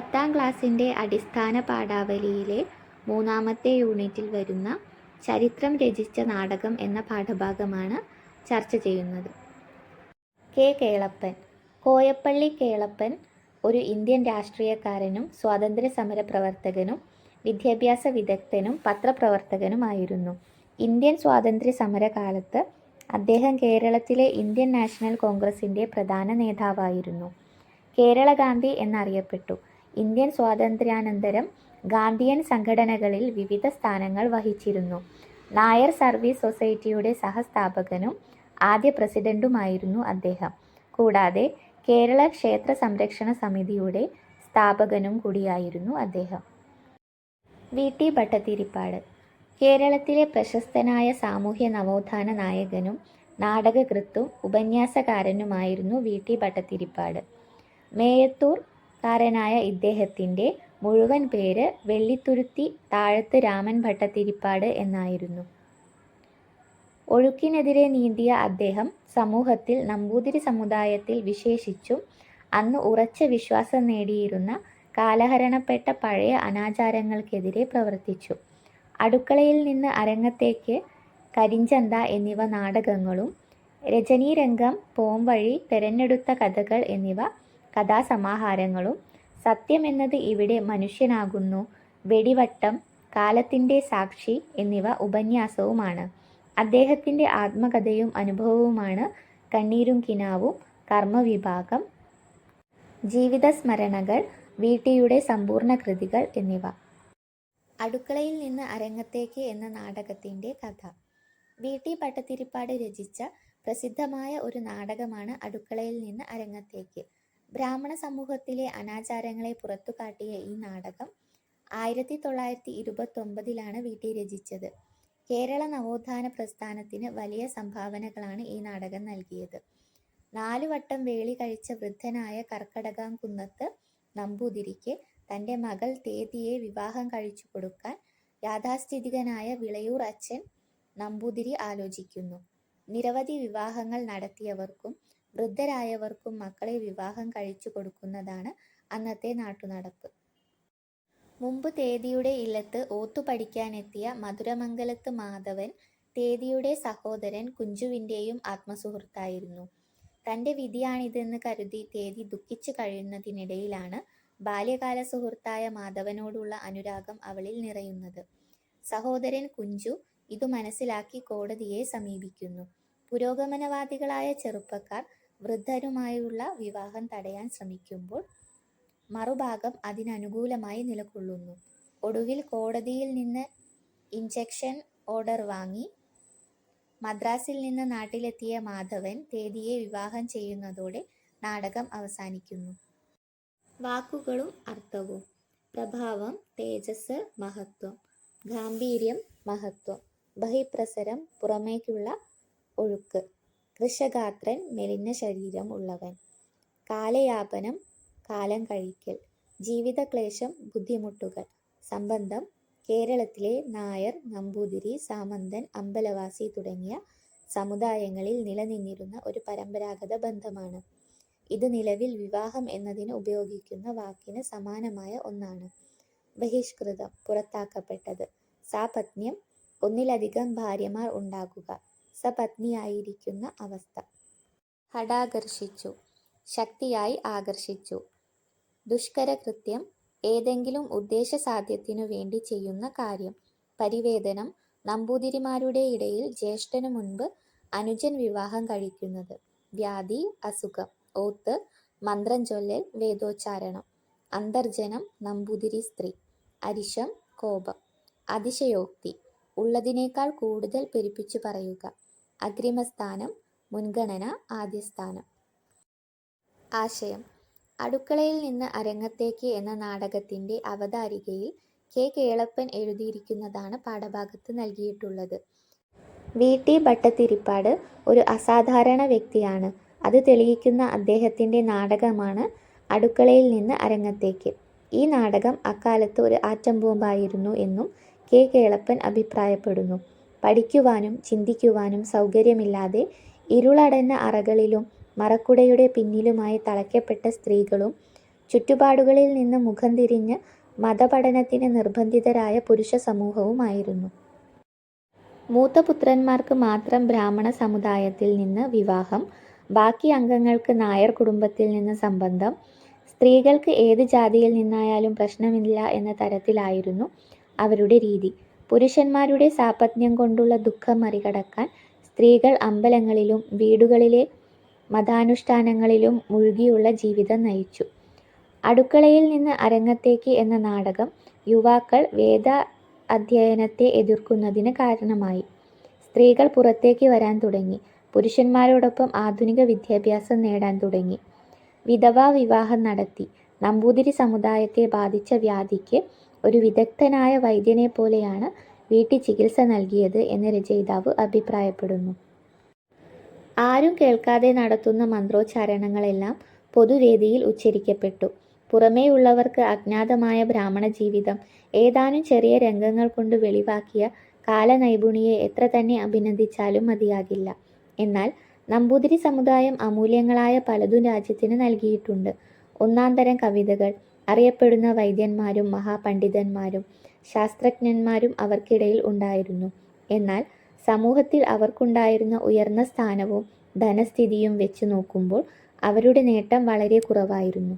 പത്താം ക്ലാസ്സിന്റെ അടിസ്ഥാന പാഠാവലിയിലെ മൂന്നാമത്തെ യൂണിറ്റിൽ വരുന്ന ചരിത്രം രചിച്ച നാടകം എന്ന പാഠഭാഗമാണ് ചർച്ച ചെയ്യുന്നത്. കെ. കേളപ്പൻ. കോയപ്പള്ളി കേളപ്പൻ ഒരു ഇന്ത്യൻ രാഷ്ട്രീയക്കാരനും സ്വാതന്ത്ര്യ സമര പ്രവർത്തകനും വിദ്യാഭ്യാസ വിദഗ്ധനും പത്രപ്രവർത്തകനുമായിരുന്നു ഇന്ത്യൻ സ്വാതന്ത്ര്യ സമരകാലത്ത് അദ്ദേഹം കേരളത്തിലെ ഇന്ത്യൻ നാഷണൽ കോൺഗ്രസിന്റെ പ്രധാന നേതാവായിരുന്നു. കേരള ഗാന്ധി എന്നറിയപ്പെട്ടു. ഇന്ത്യൻ സ്വാതന്ത്ര്യാനന്തരം ഗാന്ധിയൻ സംഘടനകളിൽ വിവിധ സ്ഥാനങ്ങൾ വഹിച്ചിരുന്നു. നായർ സർവീസ് സൊസൈറ്റിയുടെ സഹസ്ഥാപകനും ആദ്യ പ്രസിഡന്റുമായിരുന്നു അദ്ദേഹം. കൂടാതെ കേരള ക്ഷേത്ര സംരക്ഷണ സമിതിയുടെ സ്ഥാപകനും കൂടിയായിരുന്നു അദ്ദേഹം. വി. ടി. ഭട്ടതിരിപ്പാട്. കേരളത്തിലെ പ്രശസ്തനായ സാമൂഹ്യ നവോത്ഥാന നായകനും നാടകകൃത്തും ഉപന്യാസകാരനുമായിരുന്നു വി. ടി. ഭട്ടതിരിപ്പാട്. മേയത്തൂർ കാരനായ ഇദ്ദേഹത്തിന്റെ മുഴുവൻ പേര് വെള്ളിത്തുരുത്തി താഴത്ത് രാമൻ ഭട്ടതിരിപ്പാട് എന്നായിരുന്നു. ഒഴുക്കിനെതിരെ നീന്തിയ അദ്ദേഹം സമൂഹത്തിൽ നമ്പൂതിരി സമുദായത്തിൽ വിശേഷിച്ചും അന്ന് ഉറച്ച വിശ്വാസം നേടിയിരുന്ന കാലഹരണപ്പെട്ട പഴയ അനാചാരങ്ങൾക്കെതിരെ പ്രവർത്തിച്ചു. അടുക്കളയിൽ നിന്ന് അരങ്ങത്തേക്ക് കരിഞ്ചന്ത എന്നിവ നാടകങ്ങളും രജനീരംഗം പോംവഴി തെരഞ്ഞെടുത്ത കഥകൾ എന്നിവ കഥാസമാഹാരങ്ങളും സത്യമെന്നത് ഇവിടെ മനുഷ്യനാകുന്നു വെടിവട്ടം കാലത്തിന്റെ സാക്ഷി എന്നിവ ഉപന്യാസവുമാണ്. അദ്ദേഹത്തിന്റെ ആത്മകഥയും അനുഭവവുമാണ് കണ്ണീരും കിനാവും കർമ്മവിഭാഗം ജീവിതസ്മരണകൾ വീട്ടിയുടെ സമ്പൂർണ കൃതികൾ എന്നിവ. അടുക്കളയിൽ നിന്ന് അരങ്ങത്തേക്ക് എന്ന നാടകത്തിന്റെ കഥ. വി പട്ടത്തിരിപ്പാട് രചിച്ച പ്രസിദ്ധമായ ഒരു നാടകമാണ് അടുക്കളയിൽ നിന്ന് അരങ്ങത്തേക്ക്. ബ്രാഹ്മണ സമൂഹത്തിലെ അനാചാരങ്ങളെ പുറത്തുകാട്ടിയ ഈ നാടകം ആയിരത്തി തൊള്ളായിരത്തി ഇരുപത്തൊമ്പതിലാണ് വി ടി രചിച്ചത്. കേരള നവോത്ഥാന പ്രസ്ഥാനത്തിന് വലിയ സംഭാവനകളാണ് ഈ നാടകം നൽകിയത്. നാലു വട്ടം വേളി കഴിച്ച വൃദ്ധനായ കർക്കടകാംകുന്നത്ത് നമ്പൂതിരിക്ക് തന്റെ മകൾ തേതിയെ വിവാഹം കഴിച്ചു കൊടുക്കാൻ യാഥാസ്ഥിതികനായ വിളയൂർ അച്ഛൻ നമ്പൂതിരി ആലോചിക്കുന്നു. നിരവധി വിവാഹങ്ങൾ നടത്തിയവർക്കും വൃദ്ധരായവർക്കും മക്കളെ വിവാഹം കഴിച്ചു കൊടുക്കുന്നതാണ് അന്നത്തെ നാട്ടുനടപ്പ്. മുമ്പ് തേതിയുടെ ഇല്ലത്ത് ഓത്തു പഠിക്കാനെത്തിയ മധുരമംഗലത്ത് മാധവൻ തേതിയുടെ സഹോദരൻ കുഞ്ചുവിന്റെയും ആത്മസുഹൃത്തായിരുന്നു. തന്റെ വിധിയാണിതെന്ന് കരുതി തേതി ദുഃഖിച്ചു കഴിയുന്നതിനിടയിലാണ് ബാല്യകാല സുഹൃത്തായ മാധവനോടുള്ള അനുരാഗം അവളിൽ നിറയുന്നത്. സഹോദരൻ കുഞ്ചു ഇത് മനസ്സിലാക്കി കോടതിയെ സമീപിക്കുന്നു. പുരോഗമനവാദികളായ ചെറുപ്പക്കാർ വൃദ്ധരുമായുള്ള വിവാഹം തടയാൻ ശ്രമിക്കുമ്പോൾ മറുഭാഗം അതിനനുകൂലമായി നിലകൊള്ളുന്നു. ഒടുവിൽ കോടതിയിൽ നിന്ന് ഇഞ്ചക്ഷൻ ഓർഡർ വാങ്ങി മദ്രാസിൽ നിന്ന് നാട്ടിലെത്തിയ മാധവൻ തേദിയെ വിവാഹം ചെയ്യുന്നതോടെ നാടകം അവസാനിക്കുന്നു. വാക്കുകളും അർത്ഥവും. പ്രഭാവം തേജസ് മഹത്വം. ഗാംഭീര്യം മഹത്വം. ബഹിപ്രസരം പുറമേക്കുള്ള ഒഴുക്ക്. കൃഷഗാത്രൻ മെലിഞ്ഞ ശരീരം ഉള്ളവൻ. കാലയാപനം കാലം കഴിക്കൽ ജീവിതക്ലേശം ബുദ്ധിമുട്ടുകൾ സംബന്ധം കേരളത്തിലെ നായർ നമ്പൂതിരി സാമന്തൻ അമ്പലവാസി തുടങ്ങിയ സമുദായങ്ങളിൽ നിലനിന്നിരുന്ന ഒരു പരമ്പരാഗത ബന്ധമാണ്. ഇത് നിലവിൽ വിവാഹം എന്നതിന് ഉപയോഗിക്കുന്ന വാക്കിന് സമാനമായ ഒന്നാണ്. ബഹിഷ്കൃതം പുറത്താക്കപ്പെട്ടത് സാപത്ന്യം ഒന്നിലധികം ഭാര്യമാർ ഉണ്ടാകുക സപത്നിയായിരിക്കുന്ന അവസ്ഥ. ഹടാകർഷിച്ചു ശക്തിയായി ആകർഷിച്ചു. ദുഷ്കരകൃത്യം ഏതെങ്കിലും ഉദ്ദേശസാധ്യത്തിനു വേണ്ടി ചെയ്യുന്ന കാര്യം. പരിവേദനം നമ്പൂതിരിമാരുടെ ഇടയിൽ ജ്യേഷ്ഠനു മുൻപ് അനുജൻ വിവാഹം കഴിക്കുന്നത്. വ്യാധി അസുഖം. ഓത്ത് മന്ത്രം ചൊല്ലൽ വേദോച്ചാരണം. അന്തർജനം നമ്പൂതിരി സ്ത്രീ. അരിശം കോപം. അതിശയോക്തി. ഉള്ളതിനേക്കാൾ കൂടുതൽ പെരുപ്പിച്ചു പറയുക. അഗ്രിമസ്ഥാനം മുൻഗണന ആദ്യസ്ഥാനം. ആശയം. അടുക്കളയിൽ നിന്ന് അരങ്ങത്തേക്ക് എന്ന നാടകത്തിന്റെ അവതാരികയിൽ കെ. കേളപ്പൻ എഴുതിയിരിക്കുന്നതാണ് പാഠഭാഗത്ത് നൽകിയിട്ടുള്ളത്. വി. ടി. ഭട്ടത്തിരിപ്പാട് ഒരു അസാധാരണ വ്യക്തിയാണ്. അത് തെളിയിക്കുന്ന അദ്ദേഹത്തിന്റെ നാടകമാണ് അടുക്കളയിൽ നിന്ന് അരങ്ങത്തേക്ക്. ഈ നാടകം അക്കാലത്ത് ഒരു ആറ്റംബോംബായിരുന്നു എന്നും കെ. കേളപ്പൻ അഭിപ്രായപ്പെടുന്നു. പഠിക്കുവാനും ചിന്തിക്കുവാനും സൗകര്യമില്ലാതെ ഇരുളടഞ്ഞ അറകളിലും മറക്കുടയുടെ പിന്നിലുമായി തളയ്ക്കപ്പെട്ട സ്ത്രീകളും ചുറ്റുപാടുകളിൽ നിന്ന് മുഖം തിരിഞ്ഞ് മതപഠനത്തിന് നിർബന്ധിതരായ പുരുഷ സമൂഹവുമായിരുന്നു. മൂത്ത പുത്രന്മാർക്ക് മാത്രം ബ്രാഹ്മണ സമുദായത്തിൽ നിന്ന് വിവാഹം, ബാക്കി അംഗങ്ങൾക്ക് നായർ കുടുംബത്തിൽ നിന്ന് സംബന്ധം, സ്ത്രീകൾക്ക് ഏത് ജാതിയിൽ നിന്നായാലും പ്രശ്നമില്ല എന്ന തരത്തിലായിരുന്നു അവരുടെ രീതി. പുരുഷന്മാരുടെ സാപത്ന്യം കൊണ്ടുള്ള ദുഃഖം മറികടക്കാൻ സ്ത്രീകൾ അമ്പലങ്ങളിലും വീടുകളിലെ മതാനുഷ്ഠാനങ്ങളിലും മുഴുകിയുള്ള ജീവിതം നയിച്ചു. അടുക്കളയിൽ നിന്ന് അരങ്ങത്തേക്ക് എന്ന നാടകം യുവാക്കൾ വേദ അധ്യയനത്തെ എതിർക്കുന്നതിന് കാരണമായി. സ്ത്രീകൾ പുറത്തേക്ക് വരാൻ തുടങ്ങി. പുരുഷന്മാരോടൊപ്പം ആധുനിക വിദ്യാഭ്യാസം നേടാൻ തുടങ്ങി. വിധവാ വിവാഹം നടത്തി. നമ്പൂതിരി സമുദായത്തെ ബാധിച്ച വ്യാധിക്ക് ഒരു വിദഗ്ധനായ വൈദ്യനെ പോലെയാണ് വീട്ടിൽ ചികിത്സ നൽകിയത് എന്ന് രചയിതാവ് അഭിപ്രായപ്പെടുന്നു. ആരും കേൾക്കാതെ നടത്തുന്ന മന്ത്രോച്ചാരണങ്ങളെല്ലാം പൊതുവേദിയിൽ ഉച്ചരിക്കപ്പെട്ടു. പുറമേയുള്ളവർക്ക് അജ്ഞാതമായ ബ്രാഹ്മണ ജീവിതം ഏതാനും ചെറിയ രംഗങ്ങൾ കൊണ്ട് വെളിവാക്കിയ കാലനൈപുണിയെ എത്ര തന്നെ അഭിനന്ദിച്ചാലും മതിയാകില്ല. എന്നാൽ നമ്പൂതിരി സമുദായം അമൂല്യങ്ങളായ പലതും രാജ്യത്തിന് നൽകിയിട്ടുണ്ട്. ഒന്നാം തരം കവിതകൾ, അറിയപ്പെടുന്ന വൈദ്യന്മാരും മഹാപണ്ഡിതന്മാരും ശാസ്ത്രജ്ഞന്മാരും അവർക്കിടയിൽ ഉണ്ടായിരുന്നു. എന്നാൽ സമൂഹത്തിൽ അവർക്കുണ്ടായിരുന്ന ഉയർന്ന സ്ഥാനവും ധനസ്ഥിതിയും വെച്ച് നോക്കുമ്പോൾ അവരുടെ നേട്ടം വളരെ കുറവായിരുന്നു.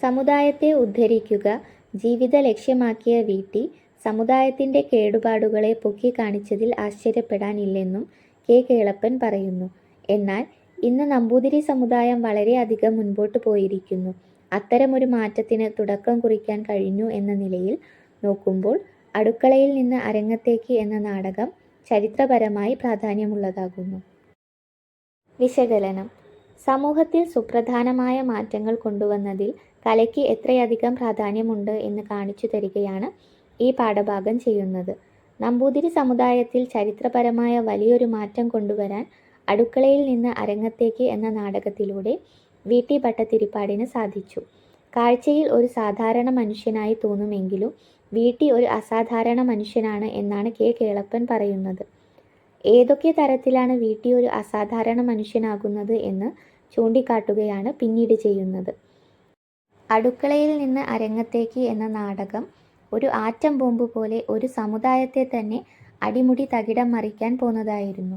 സമുദായത്തെ ഉദ്ധരിക്കുക ജീവിത ലക്ഷ്യമാക്കിയ വീട്ടി സമുദായത്തിന്റെ കേടുപാടുകളെ പൊക്കി കാണിച്ചതിൽ ആശ്ചര്യപ്പെടാനില്ലെന്നും കെ. കേളപ്പൻ പറയുന്നു. എന്നാൽ ഇന്ന് നമ്പൂതിരി സമുദായം വളരെയധികം മുൻപോട്ട് പോയിരിക്കുന്നു. അത്തരമൊരു മാറ്റത്തിന് തുടക്കം കുറിക്കാൻ കഴിഞ്ഞു എന്ന നിലയിൽ നോക്കുമ്പോൾ അടുക്കളയിൽ നിന്ന് അരങ്ങത്തേക്ക് എന്ന നാടകം ചരിത്രപരമായി പ്രാധാന്യമുള്ളതാകുന്നു. വിശകലനം സമൂഹത്തിൽ സുപ്രധാനമായ മാറ്റങ്ങൾ കൊണ്ടുവന്നതിൽ കലയ്ക്ക് എത്രയധികം പ്രാധാന്യമുണ്ട് എന്ന് കാണിച്ചു തരികയാണ് ഈ പാഠഭാഗം ചെയ്യുന്നത്. നമ്പൂതിരി സമുദായത്തിൽ ചരിത്രപരമായ വലിയൊരു മാറ്റം കൊണ്ടുവരാൻ അടുക്കളയിൽ നിന്ന് അരങ്ങത്തേക്ക് എന്ന നാടകത്തിലൂടെ വി. ടി. ഭട്ടതിരിപ്പാടിന് സാധിച്ചു. കാഴ്ചയിൽ ഒരു സാധാരണ മനുഷ്യനായി തോന്നുമെങ്കിലും വി. ടി. ഒരു അസാധാരണ മനുഷ്യനാണ് എന്നാണ് കെ. കേളപ്പൻ പറയുന്നത്. ഏതൊക്കെ തരത്തിലാണ് വി. ടി. ഒരു അസാധാരണ മനുഷ്യനാകുന്നത് എന്ന് ചൂണ്ടിക്കാട്ടുകയാണ് പിന്നീട് ചെയ്യുന്നത്. അടുക്കളയിൽ നിന്ന് അരങ്ങത്തേക്ക് എന്ന നാടകം ഒരു ആറ്റം ബോംബ് പോലെ ഒരു സമുദായത്തെ തന്നെ അടിമുടി തകിടം മറിക്കാൻ പോന്നതായിരുന്നു.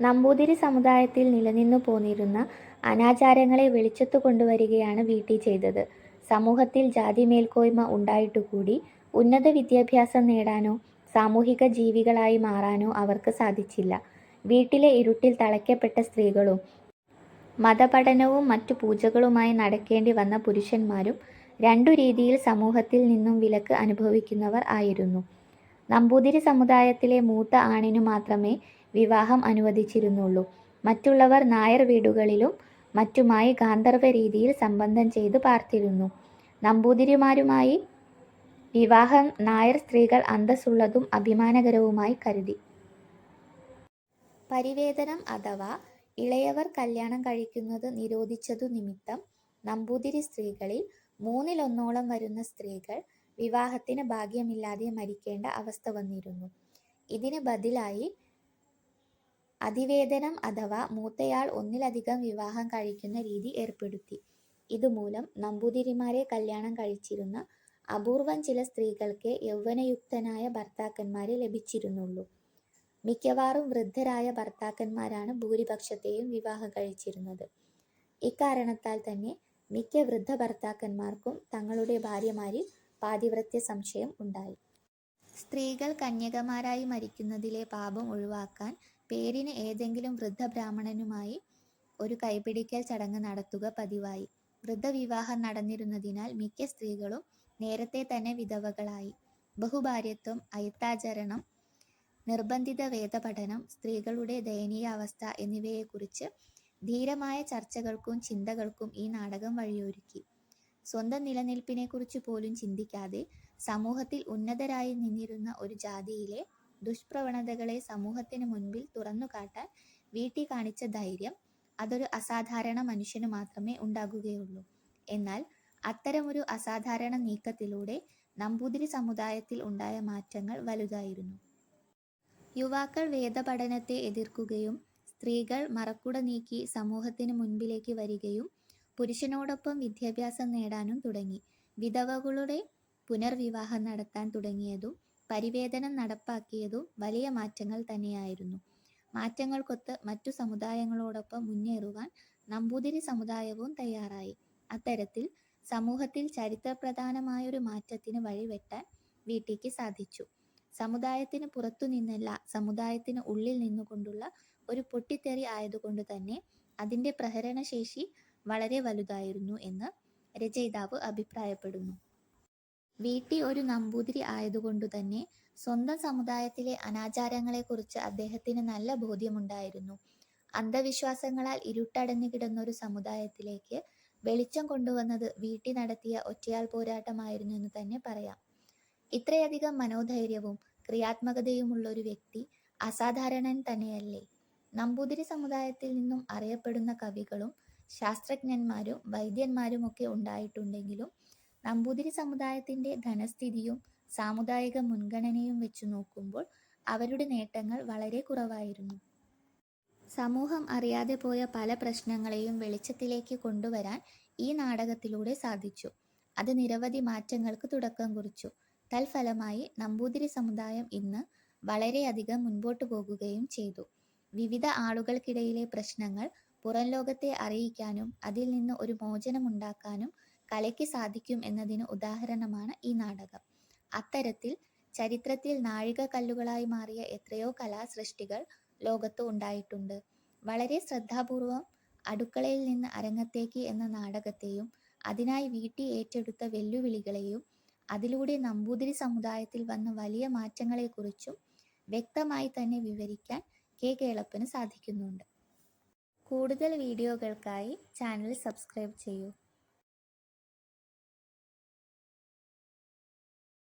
നമ്പൂതിരി സമുദായത്തിൽ നിലനിന്നു പോന്നിരുന്ന അനാചാരങ്ങളെ വെളിച്ചത്തു കൊണ്ടുവരികയാണ് വി. ടി. ചെയ്തത്. സമൂഹത്തിൽ ജാതി ജാതിമേൽക്കോയ്മ ഉണ്ടായിട്ടുകൂടി ഉന്നത വിദ്യാഭ്യാസം നേടാനോ സാമൂഹിക ജീവികളായി മാറാനോ അവർക്ക് സാധിച്ചില്ല. വീട്ടിലെ ഇരുട്ടിൽ തളയ്ക്കപ്പെട്ട സ്ത്രീകളും മതപഠനവും മറ്റു പൂജകളുമായി നടക്കേണ്ടി വന്ന പുരുഷന്മാരും രണ്ടു രീതിയിൽ സമൂഹത്തിൽ നിന്നും വിലക്ക് അനുഭവിക്കുന്നവർ ആയിരുന്നു. നമ്പൂതിരി സമുദായത്തിലെ മൂത്ത ആണിനു മാത്രമേ വിവാഹം അനുവദിച്ചിരുന്നുള്ളൂ. മറ്റുള്ളവർ നായർ വീടുകളിലും മറ്റുമായി ഗാന്ധർവ രീതിയിൽ സംബന്ധം ചെയ്തു പാർത്തിരുന്നു. നമ്പൂതിരിമാരുമായി വിവാഹം നായർ സ്ത്രീകൾ അന്തസ്സുള്ളതും അഭിമാനകരവുമായി കരുതി. പരിവേദനം അഥവാ ഇളയവർ കല്യാണം കഴിക്കുന്നത് നിരോധിച്ചതു നിമിത്തം നമ്പൂതിരി സ്ത്രീകളിൽ മൂന്നിലൊന്നോളം വരുന്ന സ്ത്രീകൾ വിവാഹത്തിന് ഭാഗ്യമില്ലാതെ മരിക്കേണ്ട അവസ്ഥ വന്നിരുന്നു. ഇതിന് ബദിലായി അതിവേദനം അഥവാ മൂത്തയാൾ ഒന്നിലധികം വിവാഹം കഴിക്കുന്ന രീതി ഏർപ്പെടുത്തി. ഇതുമൂലം നമ്പൂതിരിമാരെ കല്യാണം കഴിച്ചിരുന്ന അപൂർവം ചില സ്ത്രീകൾക്ക് യൗവനയുക്തനായ ഭർത്താക്കന്മാരെ ലഭിച്ചിരുന്നുള്ളൂ. മിക്കവാറും വൃദ്ധരായ ഭർത്താക്കന്മാരാണ് ഭൂരിപക്ഷത്തെയും വിവാഹം കഴിച്ചിരുന്നത്. ഇക്കാരണത്താൽ തന്നെ മിക്ക വൃദ്ധ ഭർത്താക്കന്മാർക്കും തങ്ങളുടെ ഭാര്യമാരിൽ പാതിവ്രത്യ സംശയം ഉണ്ടായി. സ്ത്രീകൾ കന്യകമാരായി മരിക്കുന്നതിലെ പാപം ഒഴിവാക്കാൻ പേരിന് ഏതെങ്കിലും വൃദ്ധബ്രാഹ്മണനുമായി ഒരു കൈപിടിക്കൽ ചടങ്ങ് നടത്തുക പതിവായി. വൃദ്ധവിവാഹം നടന്നിരുന്നതിനാൽ മിക്ക സ്ത്രീകളും നേരത്തെ തന്നെ വിധവകളായി. ബഹുഭാര്യത്വം, അയിത്താചരണം, നിർബന്ധിത വേദപഠനം, സ്ത്രീകളുടെ ദയനീയ അവസ്ഥ എന്നിവയെക്കുറിച്ച് ധീരമായ ചർച്ചകൾക്കും ചിന്തകൾക്കും ഈ നാടകം വഴിയൊരുക്കി. സ്വന്തം നിലനിൽപ്പിനെക്കുറിച്ച് പോലും ചിന്തിക്കാതെ സമൂഹത്തിൽ ഉന്നതരായി നിന്നിരുന്ന ഒരു ജാതിയിലെ ദുഷ്പ്രവണതകളെ സമൂഹത്തിന് മുൻപിൽ തുറന്നു കാട്ടാൻ വീട്ടിൽ കാണിച്ച ധൈര്യം അതൊരു അസാധാരണ മനുഷ്യന് മാത്രമേ ഉണ്ടാകുകയുള്ളൂ. എന്നാൽ അത്തരമൊരു അസാധാരണ നീക്കത്തിലൂടെ നമ്പൂതിരി സമുദായത്തിൽ ഉണ്ടായ മാറ്റങ്ങൾ വലുതായിരുന്നു. യുവാക്കൾ വേദപഠനത്തെ എതിർക്കുകയും സ്ത്രീകൾ മറക്കുട നീക്കി സമൂഹത്തിന് മുൻപിലേക്ക് വരികയും പുരുഷനോടൊപ്പം വിദ്യാഭ്യാസം നേടാനും തുടങ്ങി. വിധവകളുടെ പുനർവിവാഹം നടത്താൻ തുടങ്ങിയതും പരിവേദനം നടപ്പാക്കിയതും വലിയ മാറ്റങ്ങൾ തന്നെയായിരുന്നു. മാറ്റങ്ങൾക്കൊത്ത് മറ്റു സമുദായങ്ങളോടൊപ്പം മുന്നേറുവാൻ നമ്പൂതിരി സമുദായവും തയ്യാറായി. അത്തരത്തിൽ സമൂഹത്തിൽ ചരിത്രപ്രധാനമായൊരു മാറ്റത്തിന് വഴിവെട്ടാൻ വി.ടിക്ക് സാധിച്ചു. സമുദായത്തിന് പുറത്തു നിന്നല്ല സമുദായത്തിന് ഉള്ളിൽ നിന്നുകൊണ്ടുള്ള ഒരു പൊട്ടിത്തെറി ആയതുകൊണ്ട് തന്നെ അതിന്റെ പ്രഹരണശേഷി വളരെ വലുതായിരുന്നു എന്ന് രചയിതാവ് അഭിപ്രായപ്പെടുന്നു. വി.ടി ഒരു നമ്പൂതിരി ആയതുകൊണ്ടുതന്നെ സ്വന്തം സമുദായത്തിലെ അനാചാരങ്ങളെക്കുറിച്ച് അദ്ദേഹത്തിന് നല്ല ബോധ്യമുണ്ടായിരുന്നു. അന്ധവിശ്വാസങ്ങളാൽ ഇരുട്ടടഞ്ഞു കിടന്നൊരു സമുദായത്തിലേക്ക് വെളിച്ചം കൊണ്ടുവന്നത് വീട്ടി നടത്തിയ ഒറ്റയാൾ പോരാട്ടമായിരുന്നു എന്ന് തന്നെ പറയാം. ഇത്രയധികം മനോധൈര്യവും ക്രിയാത്മകതയുമുള്ള ഒരു വ്യക്തി അസാധാരണൻ തന്നെയല്ലേ. നമ്പൂതിരി സമുദായത്തിൽ നിന്നും അറിയപ്പെടുന്ന കവികളും ശാസ്ത്രജ്ഞന്മാരും വൈദ്യന്മാരും ഒക്കെ ഉണ്ടായിട്ടുണ്ടെങ്കിലും നമ്പൂതിരി സമുദായത്തിന്റെ ധനസ്ഥിതിയും സാമുദായിക മുൻഗണനയും വെച്ചു നോക്കുമ്പോൾ അവരുടെ നേട്ടങ്ങൾ വളരെ കുറവായിരുന്നു. സമൂഹം അറിയാതെ പോയ പല പ്രശ്നങ്ങളെയും വെളിച്ചത്തിലേക്ക് കൊണ്ടുവരാൻ ഈ നാടകത്തിലൂടെ സാധിച്ചു. അത് നിരവധി മാറ്റങ്ങൾക്ക് തുടക്കം കുറിച്ചു. തൽഫലമായി നമ്പൂതിരി സമുദായം ഇന്ന് വളരെയധികം മുൻപോട്ടു പോകുകയും ചെയ്തു. വിവിധ ആളുകൾക്കിടയിലെ പ്രശ്നങ്ങൾ പുറം ലോകത്തെ അറിയിക്കാനും അതിൽ നിന്ന് ഒരു മോചനമുണ്ടാക്കാനും കലയ്ക്ക് സാധിക്കും എന്നതിന് ഉദാഹരണമാണ് ഈ നാടകം. അത്തരത്തിൽ ചരിത്രത്തിൽ നാഴികക്കല്ലുകളായി മാറിയ എത്രയോ കലാസൃഷ്ടികൾ ലോകത്ത് ഉണ്ടായിട്ടുണ്ട്. വളരെ ശ്രദ്ധാപൂർവം അടുക്കളയിൽ നിന്ന് അരങ്ങത്തേക്ക് എന്ന നാടകത്തെയും അതിനായി വീട്ടി ഏറ്റെടുത്ത വെല്ലുവിളികളെയും അതിലൂടെ നമ്പൂതിരി സമുദായത്തിൽ വന്ന വലിയ മാറ്റങ്ങളെക്കുറിച്ചും വ്യക്തമായി തന്നെ വിവരിക്കാൻ കെ കേളപ്പന് സാധിക്കുന്നുണ്ട്. കൂടുതൽ വീഡിയോകൾക്കായി ചാനൽ സബ്സ്ക്രൈബ് ചെയ്യൂ.